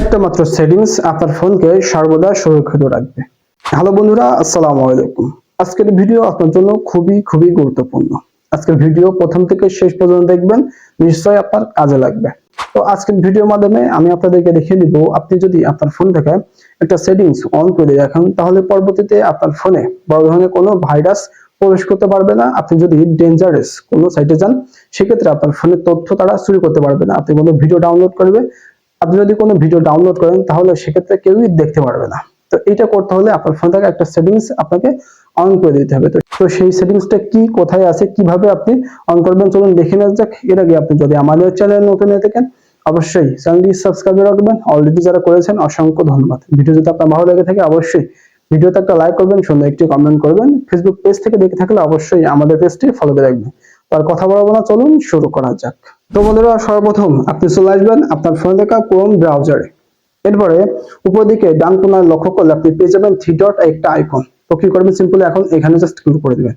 একটা মাত্র সেটিংস আপনার ফোনকে সর্বদা সুরক্ষিত রাখবে। হ্যালো বন্ধুরা, আসসালামু আলাইকুম। আজকের ভিডিও আপনার জন্য খুবই খুবই গুরুত্বপূর্ণ। আজকের ভিডিও প্রথম থেকে শেষ পর্যন্ত দেখবেন, নিশ্চয়ই আপনার কাজে লাগবে। তো আজকের ভিডিওর মাধ্যমে আমি আপনাদেরকে দেখিয়ে দিব, আপনি যদি আপনার ফোন থেকে একটা সেটিংস অন করে রাখেন, তাহলে পরবর্তীতে আপনার ফোনে বড় ধরনের কোনো ভাইরাস প্রবেশ করতে পারবে না। আপনি যদি ডেঞ্জারাস কোনো সাইটে যান, সেক্ষেত্রে আপনার ফোনের তথ্য তারা চুরি করতে পারবে না। আপনি কোনো ভিডিও ডাউনলোড করবে আপনি যদি কোনো ভিডিও ডাউনলোড করেন, তাহলে সেক্ষেত্রে কেউই দেখতে পারবে না। তো এটা করতে হলে আপনার ফোন থেকে একটা সেটিংস আপনাকে অন করে দিতে হবে। তো সেই সেটিংসটা কি, কোথায় আছে, কীভাবে আপনি অন করবেন, চলুন দেখে নেওয়া যাক। এর আগে আপনি যদি আমাদের চ্যানেল নতুন হয়ে থাকেন, অবশ্যই চ্যানেলটি সাবস্ক্রাইব রাখবেন। অলরেডি যারা করেছেন, অসংখ্য ধন্যবাদ। ভিডিও যদি আপনার ভালো লেগে থাকে, অবশ্যই ভিডিওতে একটা লাইক করবেন, সুন্দর একটি কমেন্ট করবেন। ফেসবুক পেজ থেকে দেখে থাকলে অবশ্যই আমাদের পেজটি ফলো করে রাখবেন। আর কথা বলব না, চলুন শুরু করা যাক। তো বন্ধুরা, সর্বপ্রথম আপনি চলে আসবেন আপনার ফোনে থাকা ক্রোম ব্রাউজারে এরপরে উপর দিকে ডান কোনায় লক্ষ্য করলে আপনি পেয়ে যাবেন থ্রি ডট একটা আইকন তো কি করবেন? সিম্পলি এখন এখানে জাস্ট ক্লিক করে দিবেন।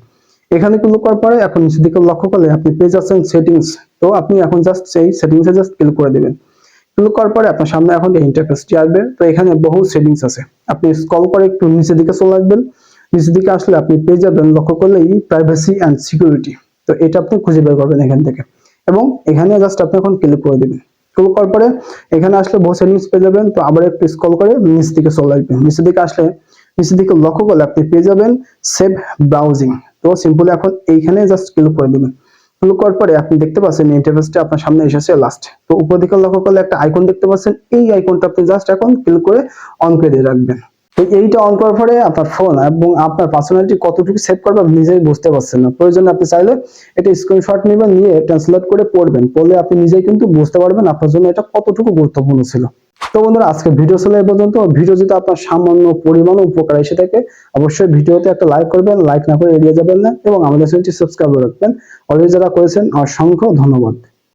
এখানে ক্লিক করার পরে এখন নিচের দিকে লক্ষ্য করলে আপনি পেয়ে যাচ্ছেন সেটিংস তো আপনি এখন জাস্ট সেই সেটিংসে জাস্ট ক্লিক করে দিবেন। ক্লিক করার পরে আপনার সামনে এখন এই ইন্টারফেসটি আসবে, তো এখানে বহু সেটিংস আছে। আপনি স্ক্রল করে একটু নিচের দিকে চলে আসবেন। নিচের দিকে আসলে আপনি পেয়ে যাবেন লক্ষ্য করলেই প্রাইভেসি অ্যান্ড সিকিউরিটি তো এটা আপনি খুঁজে বের করবেন এখান থেকে। এবং এখানে জাস্ট আপনি এখন ক্লিক করে দিবেন। ক্লিক করার পরে এখানে আসলে বহু সেটিংস পেয়ে যাবেন। তো আবার একটু স্ক্রল করে নিচ দিকে চলে আসবেন নিচের দিকে আসলে, নিচের দিকে লক্ষ্য করলে আপনি পেয়ে যাবেন সেভ ব্রাউজিং তো সিম্পলি এখন এইখানে জাস্ট ক্লিক করে দিবেন। ক্লিক করার পরে আপনি দেখতে পাচ্ছেন ইন্টারফেসটা আপনার সামনে এসেছে লাস্ট তো উপর দিকে লক্ষ্য করলে একটা আইকন দেখতে পাচ্ছেন। এই আইকনটা আপনি জাস্ট এখন ক্লিক করে অন করে রাখবেন। তো এইটা অন করার পরে আপনার ফোন এবং আপনার পার্সোনালিটি কতটুকু সেভ করবে আপনি নিজেই বুঝতে পারছেন না। প্রয়োজনে আপনি চাইলে এটা স্ক্রিনশট নেবেন, নিয়ে ট্রান্সলেট করে পড়বেন। পড়লে আপনি নিজেই কিন্তু বুঝতে পারবেন আপনার জন্য এটা কতটুকু গুরুত্বপূর্ণ ছিল। তো বন্ধুরা, আজকে ভিডিও ছিল এই পর্যন্ত। ভিডিও যদি আপনার সামান্য পরিমাণ উপকার এসে থাকে, অবশ্যই ভিডিওতে একটা লাইক করবেন লাইক না করে এড়িয়ে যাবেন না এবং আমাদের চ্যানেলটি সাবস্ক্রাইব রাখবেন। অলরেডি যারা করেছেন, অসংখ্য ধন্যবাদ।